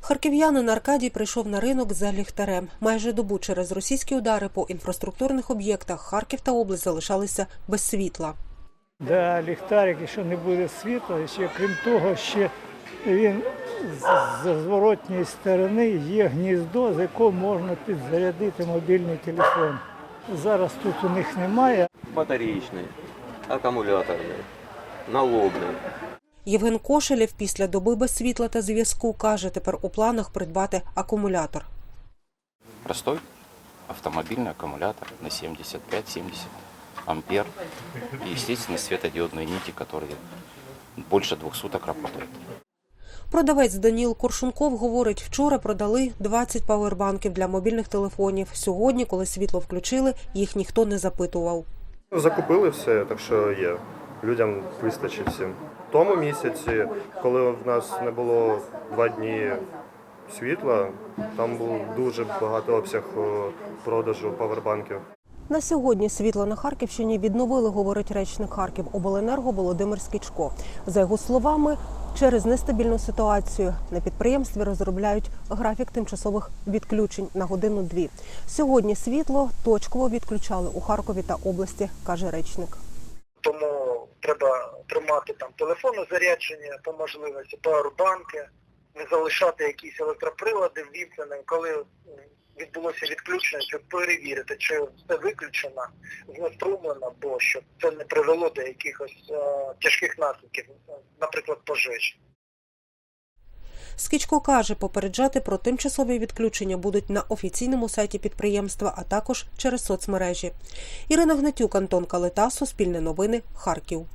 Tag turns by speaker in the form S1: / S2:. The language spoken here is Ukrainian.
S1: Харків'янин Аркадій прийшов на ринок за ліхтарем. Майже добу через російські удари по інфраструктурних об'єктах Харків та область залишалися без світла.
S2: Да, ліхтарик, якщо не буде світла, і ще крім того, ще він з- з зворотньої сторони є гніздо, з якого можна підзарядити мобільний телефон. Зараз тут у них немає.
S3: батареечный, аккумуляторный, налобный.
S1: Євген Кошелєв після доби без світла та зв'язку каже, тепер у планах придбати акумулятор.
S4: простой автомобильный аккумулятор на 75-70 ампер и, естественно, светодиодные нити, которые больше двух суток работают.
S1: Продавець Даніл Коршунков говорить, вчора продали 20 павербанків для мобільних телефонів. Сьогодні, коли світло включили, їх ніхто не запитував.
S5: Закупили все, так що є. Людям вистачить всім. В тому місяці, коли в нас не було два дні світла, там був дуже багато обсяг продажу павербанків.
S1: На сьогодні світло на Харківщині відновили, говорить речник Харків обленерго Володимир Скічко. За його словами, через нестабільну ситуацію на підприємстві розробляють графік тимчасових відключень на годину-дві. Сьогодні світло точково відключали у Харкові та області, каже речник.
S6: тому треба тримати там телефонне зарядження по можливості, пауербанки, не залишати якісь електроприлади ввімкненим, коли відбулося відключення, щоб перевірити, чи все виключено, знеструмлено, бо щоб це не привело до якихось е, тяжких наслідків, наприклад, пожеж.
S1: Скічко каже, попереджати про тимчасові відключення будуть на офіційному сайті підприємства, а також через соцмережі. Ірина Гнатюк, Антон Калита, Суспільне новини, Харків.